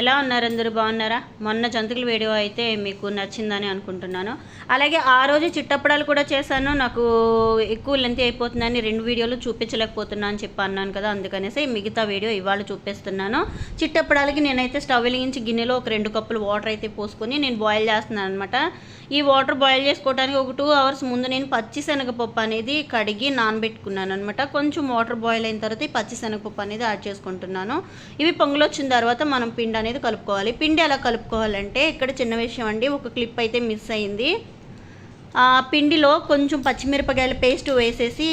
ఎలా ఉన్నారు అందరూ? బాగున్నారా? మొన్న జంతుకుల వీడియో అయితే మీకు నచ్చిందని అనుకుంటున్నాను. అలాగే ఆ రోజు చిట్టప్పడాలు కూడా చేశాను. నాకు ఎక్కువ లెంత్ అయిపోతుందని రెండు వీడియోలు చూపించలేకపోతున్నాను అని చెప్పి అన్నాను కదా అందుకనేసి మిగతా వీడియో ఇవాళ చూపిస్తున్నాను. చిట్టప్పడాలకి నేనైతే స్టవ్ వెలిగించి గిన్నెలో ఒక రెండు కప్పులు వాటర్ అయితే పోసుకొని నేను బాయిల్ చేస్తున్నాను అనమాట ఈ వాటర్ బాయిల్ చేసుకోవడానికి ఒక టూ అవర్స్ ముందు నేను పచ్చి శనగపప్పు అనేది కడిగి నానబెట్టుకున్నాను అనమాట కొంచెం వాటర్ బాయిల్ అయిన తర్వాత ఈ పచ్చి శనగపప్పు అనేది యాడ్ చేసుకుంటున్నాను. ఇవి పొంగులు వచ్చిన తర్వాత మనం పిండి అనేది కలుపుకోవాలి. పిండి ఎలా కలుపుకోవాలంటే ఇక్కడ చిన్న విషయం అండి ఒక క్లిప్ అయితే మిస్ అయింది. ఆ పిండిలో కొంచెం పచ్చిమిరపకాయల పేస్ట్ వేసేసి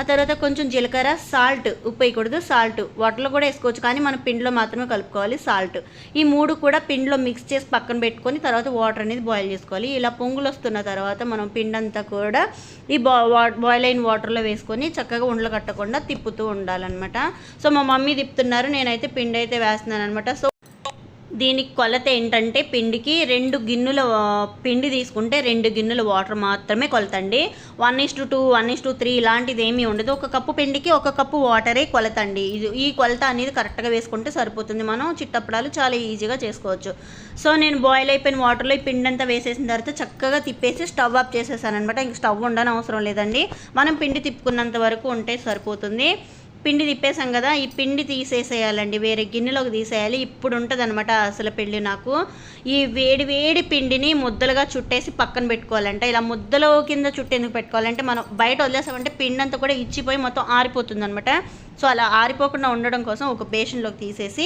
ఆ తర్వాత కొంచెం జీలకర్ర సాల్ట్ ఉప్పు వేయకూడదు సాల్ట్. వాటర్లో కూడా వేసుకోవచ్చు కానీ మనం పిండిలో మాత్రమే కలుపుకోవాలి సాల్ట్. ఈ మూడు కూడా పిండిలో మిక్స్ చేసి పక్కన పెట్టుకొని తర్వాత వాటర్ అనేది బాయిల్ చేసుకోవాలి. ఇలా పొంగులు వస్తున్న తర్వాత మనం పిండి అంతా కూడా ఈ బాయిల్ అయిన వాటర్లో వేసుకొని చక్కగా ఉండలు కట్టకుండా తిప్పుతూ ఉండాలన్నమాట. సో మా మమ్మీ తిప్పుతున్నారు నేనైతే పిండి అయితే వేస్తున్నాను అనమాట సో దీనికి కొలత ఏంటంటే పిండికి రెండు గిన్నెల పిండి తీసుకుంటే రెండు గిన్నెల వాటర్ మాత్రమే కొలతండి. One is to two one is to three ఇలాంటిది ఏమీ ఉండదు. ఒక కప్పు పిండికి ఒక కప్పు వాటరే కొలతండి. ఇది ఈ కొలత అనేది కరెక్ట్గా వేసుకుంటే సరిపోతుంది. మనం చిట్టప్పడాలు చాలా ఈజీగా చేసుకోవచ్చు. సో నేను బాయిల్ అయిపోయిన వాటర్లో ఈ పిండి అంతా వేసేసిన తర్వాత చక్కగా తిప్పేసి స్టవ్ ఆఫ్ చేసేసాను అనమాట ఇంక స్టవ్ ఉండని అవసరం లేదండి. మనం పిండి తిప్పుకున్నంత వరకు ఉంటే సరిపోతుంది. పిండి తిప్పేసాం కదా ఈ పిండి తీసేసేయాలండి వేరే గిన్నెలోకి తీసేయాలి. ఇప్పుడు ఉంటుంది అనమాట అసలు పిండి నాకు. ఈ వేడి వేడి పిండిని ముద్దలుగా చుట్టేసి పక్కన పెట్టుకోవాలంటే. ఇలా ముద్దలో కింద చుట్టేందుకు పెట్టుకోవాలంటే మనం బయట వదిలేసామంటే పిండి అంతా కూడా ఇచ్చిపోయి మొత్తం ఆరిపోతుంది అనమాట సో అలా ఆరిపోకుండా ఉండడం కోసం ఒక బేషన్లోకి తీసేసి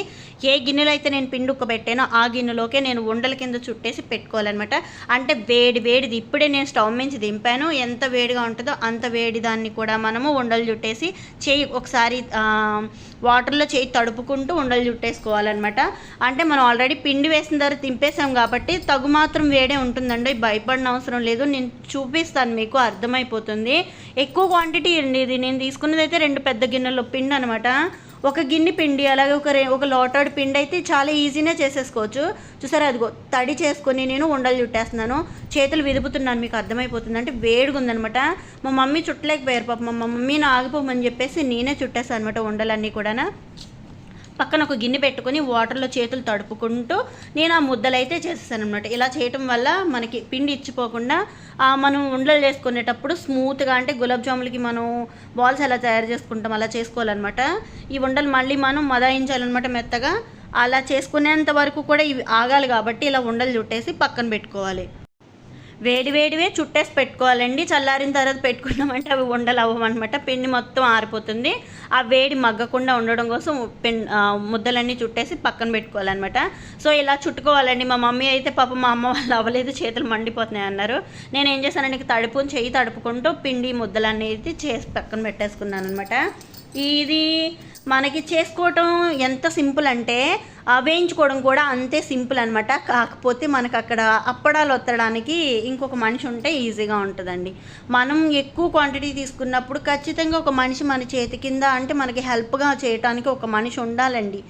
ఏ గిన్నెలో అయితే నేను పిండి ఉక్కబెట్టానో ఆ గిన్నెలోకే నేను ఉండల కింద చుట్టేసి పెట్టుకోవాలన్నమాట. అంటే వేడి వేడిది ఇప్పుడే నేను స్టవ్ నుంచి దింపాను. ఎంత వేడిగా ఉంటుందో అంత వేడి దాన్ని కూడా మనము ఉండలు చుట్టేసి చేయి ఒకసారి ఒకసారి వాటర్లో చేయి తడుపుకుంటూ ఉండలు చుట్టేసుకోవాలన్నమాట. అంటే మనం ఆల్రెడీ పిండి వేసిన తర్వాత తింపేసాం కాబట్టి తగు మాత్రం వేడే ఉంటుందండి. భయపడిన అవసరం లేదు. నేను చూపిస్తాను మీకు అర్థమైపోతుంది. ఎక్కువ క్వాంటిటీ అండి ఇది. నేను తీసుకున్నది అయితే రెండు పెద్ద గిన్నెలో పిండి అనమాట ఒక గిన్నె పిండి అలాగే ఒక రే ఒక లోటాడు పిండి అయితే చాలా ఈజీనే చేసేసుకోవచ్చు. చూసారా అదిగో తడి చేసుకొని నేను ఉండలు చుట్టేస్తున్నాను. చేతులు విదుపుతున్నాను మీకు అర్థమైపోతుంది. అంటే వేడిగా ఉందనమాట మా మమ్మీ చుట్టలేకపోయారు పాప. మా మమ్మీని ఆగిపోమని చెప్పేసి నేనే చుట్టేస్తాను అనమాట ఉండలన్నీ కూడా పక్కన ఒక గిన్నె పెట్టుకొని వాటర్లో చేతులు తడుపుకుంటూ నేను ఆ ముద్దలు అయితే చేసేసాను అనమాట ఇలా చేయటం వల్ల మనకి పిండి ఇచ్చిపోకుండా మనం ఉండలు చేసుకునేటప్పుడు స్మూత్గా అంటే గులాబ్ జాములకి మనం బాల్స్ ఎలా తయారు చేసుకుంటాం అలా చేసుకోవాలన్నమాట. ఈ ఉండలు మళ్ళీ మనం మదాయించాలన్నమాట మెత్తగా. అలా చేసుకునేంత వరకు కూడా ఇవి ఆగాలి కాబట్టి ఇలా ఉండలు చుట్టేసి పక్కన పెట్టుకోవాలి. వేడి వేడివే చుట్టేసి పెట్టుకోవాలండి. చల్లారిన తర్వాత పెట్టుకున్నామంటే అవి ఉండలు అవ్వమన్నమాట పిండి మొత్తం ఆరిపోతుంది. ఆ వేడి మగ్గకుండా ఉండడం కోసం పిన్ ముద్దలన్నీ చుట్టేసి పక్కన పెట్టుకోవాలన్నమాట. సో ఇలా చుట్టుకోవాలండి. మా మమ్మీ అయితే పాప మా అమ్మ వాళ్ళు అవ్వలేదు. చేతులు మండిపోతున్నాయి అన్నారు. నేను ఏం చేశానంటే తడుపు చెయ్యి తడుపుకుంటూ పిండి ముద్దలు అనేది చేసి పక్కన పెట్టేసుకున్నాను అనమాట ఇది మనకి చేసుకోవటం ఎంత సింపుల్ అంటే వేయించుకోవడం కూడా అంతే సింపుల్ అనమాట కాకపోతే మనకు అక్కడ అప్పడాలు ఒత్తడానికి ఇంకొక మనిషి ఉంటే ఈజీగా ఉంటుందండి. మనం ఎక్కువ క్వాంటిటీ తీసుకున్నప్పుడు ఖచ్చితంగా ఒక మనిషి మన చేతి కింద అంటే మనకి హెల్ప్గా చేయటానికి ఒక మనిషి ఉండాలండి.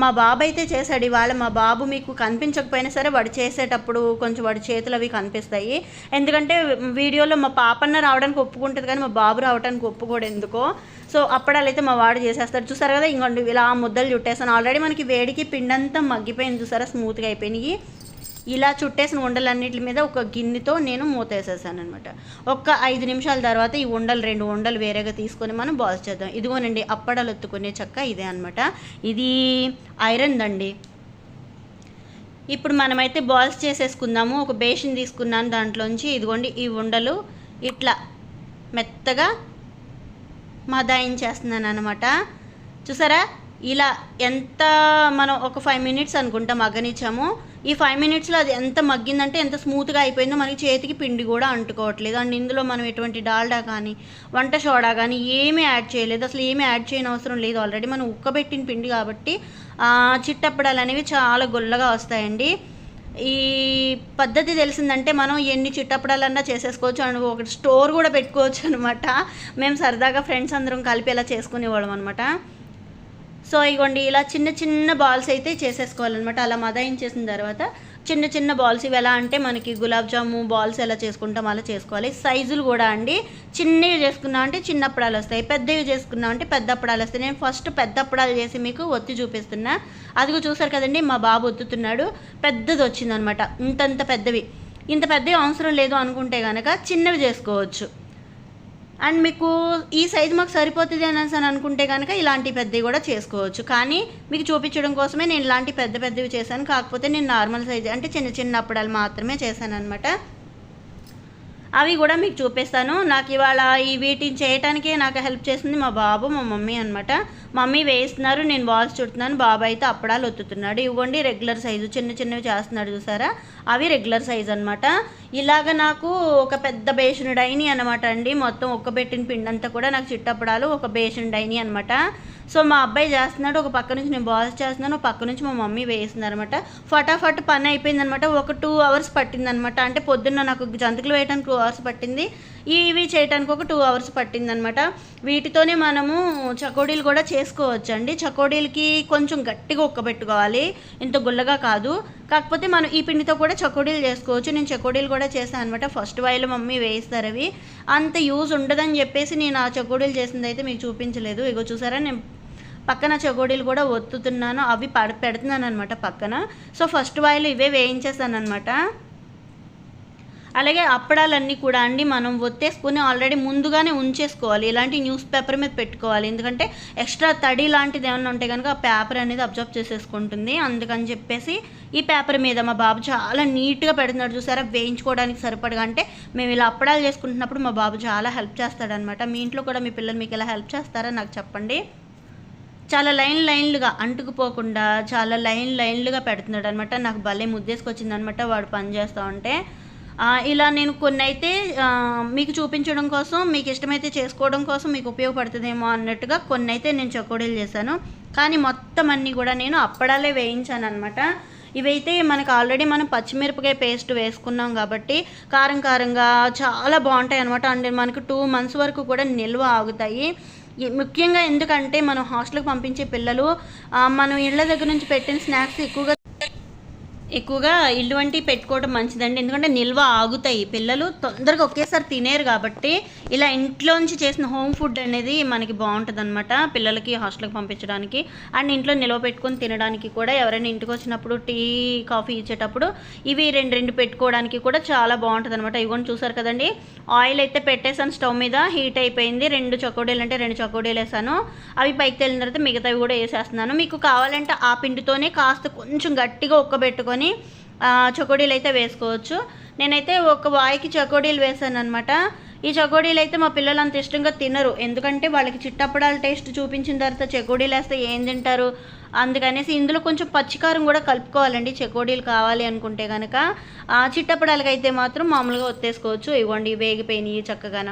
మా బాబు అయితే చేశాడు. ఇవాళ మా బాబు మీకు కనిపించకపోయినా సరే వాడు చేసేటప్పుడు కొంచెం వాడి చేతులు అవి కనిపిస్తాయి. ఎందుకంటే వీడియోలో మా పాపన్న రావడానికి ఒప్పుకుంటుంది కానీ మా బాబు రావడానికి ఒప్పుకోడు ఎందుకో. సో అప్పడాలు మా వాడు చేసేస్తాడు. చూసారు కదా ఇంకోండి ఇలా ముద్దలు చుట్టేసాను ఆల్రెడీ మనకి వేడికి పిండంతా మగ్గిపోయింది. చూసారా స్మూత్గా అయిపోయినాయి. ఇలా చుట్టేసిన ఉండలన్నిటి మీద ఒక గిన్నెతో నేను మూత వేసేసాను అనమాట ఒక్క ఐదు నిమిషాల తర్వాత ఈ ఉండలు రెండు ఉండలు వేరేగా తీసుకొని మనం బాల్స్ చేద్దాం. ఇదిగోనండి అప్పడాలు ఒత్తుకునే చెక్క ఇదే అనమాట ఇది ఐరన్ దండి. ఇప్పుడు మనమైతే బాల్స్ చేసేసుకుందాము. ఒక బేషన్ తీసుకున్నాను దాంట్లోంచి. ఇదిగోండి ఈ ఉండలు ఇట్లా మెత్తగా మదాయించేస్తున్నాను అనమాట చూసారా? ఇలా ఎంత మనం ఒక ఫైవ్ మినిట్స్ అనుకుంటాం మగ్గనిచ్చాము ఈ ఫైవ్ మినిట్స్లో అది ఎంత మగ్గిందంటే ఎంత స్మూత్గా అయిపోయిందో మనకి చేతికి పిండి కూడా అంటుకోవట్లేదు. అండ్ ఇందులో మనం ఎటువంటి డాల్డా కానీ వంట సోడా కానీ ఏమీ యాడ్ చేయలేదు. అసలు ఏమీ యాడ్ చేయని అవసరం లేదు. ఆల్రెడీ మనం ఉక్కబెట్టిన పిండి కాబట్టి చిట్టప్పడాలు అనేవి చాలా గుల్లగా వస్తాయండి. ఈ పద్ధతి తెలిసిందంటే మనం ఎన్ని చిట్టపడాలన్నా చేసేసుకోవచ్చు. అండ్ ఒకటి స్టోర్ కూడా పెట్టుకోవచ్చు అనమాట. మేము సరదాగా ఫ్రెండ్స్ అందరం కలిపి ఇలా చేసుకునేవాళ్ళం అనమాట. సో ఇగోండి ఇలా చిన్న చిన్న బాల్స్ అయితే చేసేసుకోవాలన్నమాట. అలా మదాయించేసిన తర్వాత చిన్న చిన్న బాల్స్ ఇవి ఎలా అంటే మనకి గులాబ్ జాము బాల్స్ ఎలా చేసుకుంటాం అలా చేసుకోవాలి. సైజులు కూడా అండి చిన్నవి చేసుకున్నాం అంటే చిన్న అప్పడాలు వస్తాయి పెద్దవి చేసుకున్నాం అంటే పెద్ద అప్పడాలు వస్తాయి. నేను ఫస్ట్ పెద్ద అప్పడాలు చేసి మీకు ఒత్తి చూపిస్తున్నా. అదిగో చూసారు కదండి మా బాబు ఒత్తుతున్నాడు పెద్దది వచ్చిందనమాట ఇంతంత పెద్దవి. ఇంత పెద్దవి అవసరం లేదు అనుకుంటే కనుక చిన్నవి చేసుకోవచ్చు. అండ్ మీకు ఈ సైజు మాకు సరిపోతుంది అనేసి అని అనుకుంటే కనుక ఇలాంటి పెద్దవి కూడా చేసుకోవచ్చు. కానీ మీకు చూపించడం కోసమే నేను ఇలాంటి పెద్ద పెద్దవి చేశాను. కాకపోతే నేను నార్మల్ సైజు అంటే చిన్న చిన్న అప్పడాలు మాత్రమే చేశాను అనమాట అవి కూడా మీకు చూపిస్తాను. నాకు ఇవాళ ఈ వీటిని చేయటానికే నాకు హెల్ప్ చేసింది మా బాబు మా మమ్మీ అనమాట మమ్మీ వేస్తున్నారు నేను బాల్స్ చుడుతున్నాను. బాబు అయితే అప్పడాలు ఒత్తుతున్నాడు. ఇవ్వండి రెగ్యులర్ సైజు చిన్న చిన్నవి చేస్తున్నాడు చూసారా? అవి రెగ్యులర్ సైజు అనమాట ఇలాగ నాకు ఒక పెద్ద బేషన్ డైని అనమాట అండి. మొత్తం ఒక్క పెట్టిన పిండి అంతా కూడా నాకు చిట్టపడాలు ఒక బేషన్ డైని అనమాట సో మా అబ్బాయి చేస్తున్నాడు ఒక పక్క నుంచి నేను బాల్స్ చేస్తున్నాను ఒక పక్క నుంచి మా మమ్మీ వేసింది అనమాట ఫటాఫట్ పని అయిపోయింది అనమాట ఒక టూ అవర్స్ పట్టింది అనమాట అంటే పొద్దున్న నాకు జంతికలు వేయడానికి టూ అవర్స్ పట్టింది. ఇవి చేయడానికి ఒక టూ అవర్స్ పట్టింది అనమాట వీటితోనే మనము చకోడీలు కూడా చేసుకోవచ్చు అండి చకోడీలకి కొంచెం గట్టిగా ఉక్కబెట్టుకోవాలి ఇంత గుల్లగా కాదు. కాకపోతే మనం ఈ పిండితో కూడా చకోడీలు చేసుకోవచ్చు. నేను చకోడీలు కూడా చేశాను అనమాట ఫస్ట్ వాయిల్ మమ్మీ వేయిస్తారు అవి. అంత యూజ్ ఉండదని చెప్పేసి నేను ఆ చకోడీలు చేసింది అయితే మీకు చూపించలేదు. ఇగో చూసారా? నేను పక్కన చకోడీలు కూడా ఒత్తుతున్నాను. అవి పడ పెడుతున్నాను అనమాట పక్కన. సో ఫస్ట్ వాయిల్ ఇవే వేయించేసాను అనమాట అలాగే అప్పడాలన్నీ కూడా అండి మనం ఒత్తేసుకుని ఆల్రెడీ ముందుగానే ఉంచేసుకోవాలి. ఇలాంటి న్యూస్ పేపర్ మీద పెట్టుకోవాలి. ఎందుకంటే ఎక్స్ట్రా తడి లాంటిది ఏమైనా ఉంటే కనుక ఆ పేపర్ అనేది అబ్జర్వ్ చేసేసుకుంటుంది. అందుకని చెప్పేసి ఈ పేపర్ మీద మా బాబు చాలా నీట్గా పెడుతున్నాడు. చూసారా? వేయించుకోవడానికి సరిపడగా. అంటే మేము ఇలా అప్పడాలు చేసుకుంటున్నప్పుడు మా బాబు చాలా హెల్ప్ చేస్తాడనమాట మీ ఇంట్లో కూడా మీ పిల్లలు మీకు ఇలా హెల్ప్ చేస్తారా నాకు చెప్పండి? చాలా లైన్ లైన్లుగా అంటుకుపోకుండా చాలా లైన్ లైన్లుగా పెడుతున్నాడు అనమాట నాకు భలే ముద్దేసుకొచ్చింది అనమాట వాడు పని చేస్తూ ఉంటే. ఇలా నేను కొన్ని అయితే మీకు చూపించడం కోసం మీకు ఇష్టమైతే చేసుకోవడం కోసం మీకు ఉపయోగపడుతుందేమో అన్నట్టుగా కొన్ని అయితే నేను చకోడీలు చేశాను. కానీ మొత్తం అన్నీ కూడా నేను అప్పడాలే వేయించాను అనమాట ఇవైతే మనకు ఆల్రెడీ మనం పచ్చిమిరపకాయ పేస్ట్ వేసుకున్నాం కాబట్టి కారం కారంగా చాలా బాగుంటాయి అనమాట అండ్ మనకు టూ మంత్స్ వరకు కూడా నిల్వ ఆగుతాయి. ముఖ్యంగా ఎందుకంటే మనం హాస్టల్కి పంపించే పిల్లలు మనం ఇళ్ళ దగ్గర నుంచి పెట్టిన స్నాక్స్ ఎక్కువగా ఎక్కువగా ఇల్లు వంటి పెట్టుకోవడం మంచిదండి. ఎందుకంటే నిల్వ ఆగుతాయి. పిల్లలు తొందరగా ఒకేసారి తినేరు కాబట్టి ఇలా ఇంట్లోంచి చేసిన హోమ్ ఫుడ్ అనేది మనకి బాగుంటుంది అనమాట పిల్లలకి హాస్టల్కి పంపించడానికి. అండ్ ఇంట్లో నిల్వ పెట్టుకొని తినడానికి కూడా ఎవరైనా ఇంటికి వచ్చినప్పుడు టీ కాఫీ ఇచ్చేటప్పుడు ఇవి రెండు రెండు పెట్టుకోవడానికి కూడా చాలా బాగుంటుంది అనమాట ఇవన్నీ చూసారు కదండి? ఆయిల్ అయితే పెట్టేసాను స్టవ్ మీద హీట్ అయిపోయింది. రెండు చకోడీలు అంటే రెండు చకోడీలు వేసాను అవి పైకి తెలిన తర్వాత మిగతావి కూడా వేసేస్తున్నాను. మీకు కావాలంటే ఆ పిండితోనే కాస్త కొంచెం గట్టిగా ఉక్కబెట్టుకొని వేసుకొని చకోడీలు అయితే వేసుకోవచ్చు. నేనైతే ఒక వాయికి చకోడీలు వేసాను అనమాట ఈ చకోడీలు అయితే మా పిల్లలు అంత ఇష్టంగా తినరు. ఎందుకంటే వాళ్ళకి చిట్టప్పడాల టేస్ట్ చూపించిన తర్వాత చకోడీలు వేస్తే ఏం తింటారు? అందుకనేసి ఇందులో కొంచెం పచ్చికారం కూడా కలుపుకోవాలండి. చకోడీలు కావాలి అనుకుంటే కనుక చిట్టప్పడాలకైతే మాత్రం మామూలుగా ఒత్తేసుకోవచ్చు. ఇవ్వండి వేగిపోయినాయి చక్కగాన.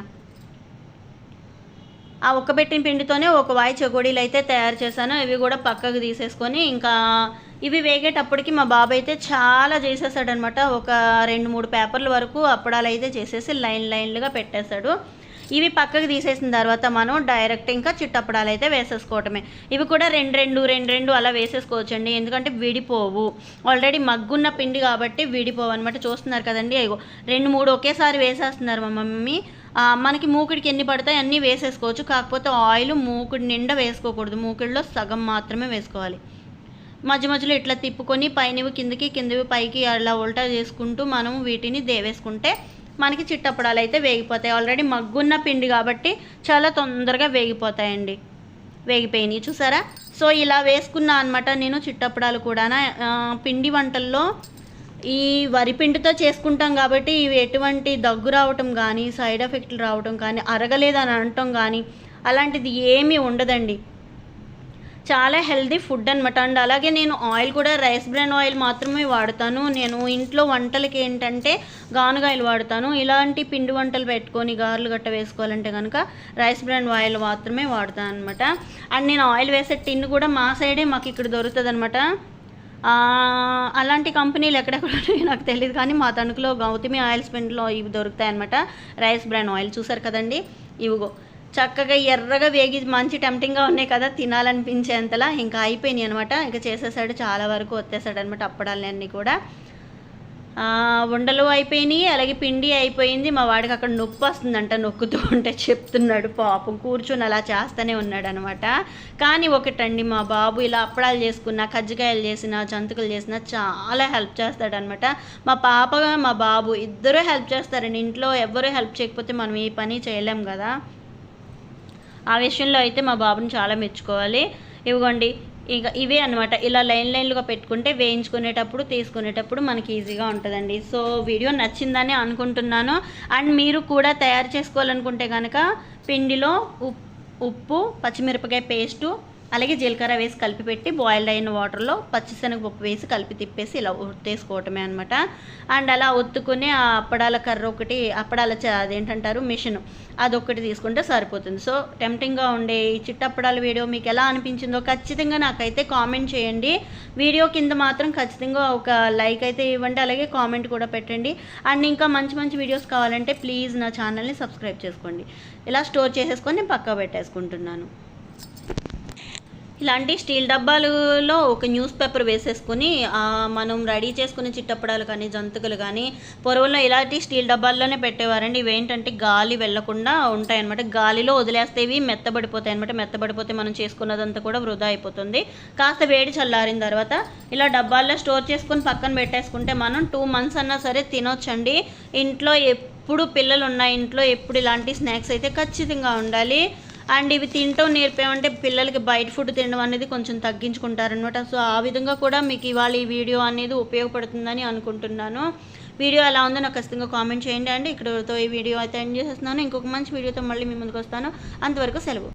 ఆ ఉక్కబెట్టిన పిండితోనే ఒక వాయి చెగోడీలు అయితే తయారు చేశాను. ఇవి కూడా పక్కకు తీసేసుకొని ఇంకా ఇవి వేగేటప్పటికి మా బాబాయ్ అయితే చాలా చేసేసాడనమాట ఒక రెండు మూడు పేపర్ల వరకు అప్పడాలు అయితే చేసేసి లైన్ లైన్లుగా పెట్టేశాడు. ఇవి పక్కకు తీసేసిన తర్వాత మనం డైరెక్ట్ ఇంకా చిట్టప్పడాలు అయితే వేసేసుకోవటమే. ఇవి కూడా రెండు రెండు రెండు రెండు అలా వేసేసుకోవచ్చండి. ఎందుకంటే విడిపోవు. ఆల్రెడీ మగ్గున్న పిండి కాబట్టి విడిపోవు అనమాట చూస్తున్నారు కదండి? అయ్యో రెండు మూడు ఒకేసారి వేసేస్తున్నారు మా మమ్మీ. మనకి మూకుడికి ఎన్ని పడతాయి అన్నీ వేసేసుకోవచ్చు. కాకపోతే ఆయిల్ మూకుడి నిండా వేసుకోకూడదు. మూకుడిలో సగం మాత్రమే వేసుకోవాలి. మధ్య మధ్యలో ఇట్లా తిప్పుకొని పైనవి కిందకి కిందవి పైకి అలా ఉల్టా చేసుకుంటూ మనం వీటిని దేవేసుకుంటే మనకి చిట్టపడాలు అయితే వేగిపోతాయి. ఆల్రెడీ మగ్గున్న పిండి కాబట్టి చాలా తొందరగా వేగిపోతాయండి. వేగిపోయినాయి చూసారా? సో ఇలా వేసుకున్నా అనమాట నేను చిట్టప్పడాలు కూడా పిండి వంటల్లో ఈ వరి పిండితో చేసుకుంటాం కాబట్టి ఇవి ఎటువంటి దగ్గు రావటం కానీ సైడ్ ఎఫెక్ట్లు రావటం కానీ అరగలేదని అనటం కానీ అలాంటిది ఏమీ ఉండదండి. చాలా హెల్దీ ఫుడ్ అనమాట అండ్ అలాగే నేను ఆయిల్ కూడా రైస్ బ్రాన్ ఆయిల్ మాత్రమే వాడతాను. నేను ఇంట్లో వంటలకి ఏంటంటే గానుగాయలు వాడతాను. ఇలాంటి పిండి వంటలు పెట్టుకొని గారెలు గట్ట వేసుకోవాలంటే కనుక రైస్ బ్రాన్ ఆయిల్ మాత్రమే వాడతాను అనమాట అండ్ నేను ఆయిల్ వేసే టిన్ కూడా మా సైడే మాకు ఇక్కడ దొరుకుతుంది అనమాట అలాంటి కంపెనీలు ఎక్కడెక్కడ నాకు తెలియదు కానీ మా తణుకులో గౌతమి ఆయిల్ స్పెండ్లో ఇవి దొరుకుతాయి అనమాట రైస్ బ్రాన్ ఆయిల్ చూసారు కదండి? ఇవిగో. చక్కగా ఎర్రగా వేగి మంచి టెంప్టింగ్గా ఉన్నాయి కదా తినాలనిపించేంతలా ఇంకా అయిపోయినాయి అనమాట ఇంకా చేసేసాడు చాలా వరకు వచ్చేసాడు అనమాట అప్పడాలన్నీ కూడా. ఉండలు అయిపోయినాయి అలాగే పిండి అయిపోయింది. మా వాడికి అక్కడ నొప్పి వస్తుందంట నొక్కుతూ ఉంటే చెప్తున్నాడు పాపం. కూర్చొని అలా చేస్తూనే ఉన్నాడు అనమాట కానీ ఒకటండి మా బాబు ఇలా అప్పడాలు చేసుకున్న కజ్జికాయలు చేసిన జంతుకులు చేసిన చాలా హెల్ప్ చేస్తాడనమాట మా పాప మా బాబు ఇద్దరూ హెల్ప్ చేస్తారండి. ఇంట్లో ఎవరు హెల్ప్ చేయకపోతే మనం ఈ పని చేయలేం కదా. ఆ విషయంలో అయితే మా బాబుని చాలా మెచ్చుకోవాలి. ఇవ్వండి. ఇక ఇవే అనమాట ఇలా లైన్ లైన్లుగా పెట్టుకుంటే వేయించుకునేటప్పుడు తీసుకునేటప్పుడు మనకి ఈజీగా ఉంటుందండి. సో వీడియో నచ్చిందని అనుకుంటున్నాను. అండ్ మీరు కూడా తయారు చేసుకోవాలనుకుంటే కనుక పిండిలో ఉప్ ఉప్పు పచ్చిమిరపకాయ పేస్టు అలాగే జీలకర్ర వేసి కలిపి పెట్టి బాయిల్డ్ అయిన వాటర్లో పచ్చిశనగపప్పు వేసి కలిపి తిప్పేసి ఇలా ఉత్తేసుకోవటమే అనమాట అండ్ అలా ఒత్తుకుని ఆ అప్పడాల కర్ర ఒకటి అప్పడాల అదేంటంటారు మిషన్ అదొకటి తీసుకుంటే సరిపోతుంది. సో టెంప్టింగ్గా ఉండే ఈ చిట్టప్పడాల వీడియో మీకు ఎలా అనిపించిందో ఖచ్చితంగా నాకైతే కామెంట్ చేయండి. వీడియో కింద మాత్రం ఖచ్చితంగా ఒక లైక్ అయితే ఇవ్వండి అలాగే కామెంట్ కూడా పెట్టండి. అండ్ ఇంకా మంచి మంచి వీడియోస్ కావాలంటే ప్లీజ్ నా ఛానల్ని సబ్స్క్రైబ్ చేసుకోండి. ఇలా స్టోర్ చేసేసుకొని నేను పక్కా పెట్టేసుకుంటున్నాను. ఇలాంటి స్టీల్ డబ్బాలలో ఒక న్యూస్ పేపర్ వేసేసుకుని మనం రెడీ చేసుకునే చిట్టప్పడాలు కానీ జంతుకులు కానీ పొరవల్లో ఇలాంటి స్టీల్ డబ్బాల్లోనే పెట్టేవారండి. ఇవేంటంటే గాలి వెళ్ళకుండా ఉంటాయి అనమాట గాలిలో వదిలేస్తే ఇవి మెత్తబడిపోతాయి అనమాట మెత్తబడిపోతే మనం చేసుకున్నదంతా కూడా వృధా అయిపోతుంది. కాస్త వేడి చల్లారిన తర్వాత ఇలా డబ్బాల్లో స్టోర్ చేసుకుని పక్కన పెట్టేసుకుంటే మనం టూ మంత్స్ అన్నా సరే తినొచ్చండి. ఇంట్లో ఎప్పుడు పిల్లలు ఉన్న ఇంట్లో ఎప్పుడు ఇలాంటి స్నాక్స్ అయితే ఖచ్చితంగా ఉండాలి. అండ్ ఇవి తింటాం నేర్పామంటే పిల్లలకి బయట ఫుడ్ తినడం అనేది కొంచెం తగ్గించుకుంటారనమాట సో ఆ విధంగా కూడా మీకు ఇవాళ ఈ వీడియో అనేది ఉపయోగపడుతుందని అనుకుంటున్నాను. వీడియో ఎలా ఉందో నాకు ఖచ్చితంగా కామెంట్ చేయండి అండి. ఇక్కడతో ఈ వీడియో అయితే ఎండ్ చేసేస్తున్నాను. ఇంకొక మంచి వీడియోతో మళ్ళీ మీ ముందుకు వస్తాను. అంతవరకు సెలవు.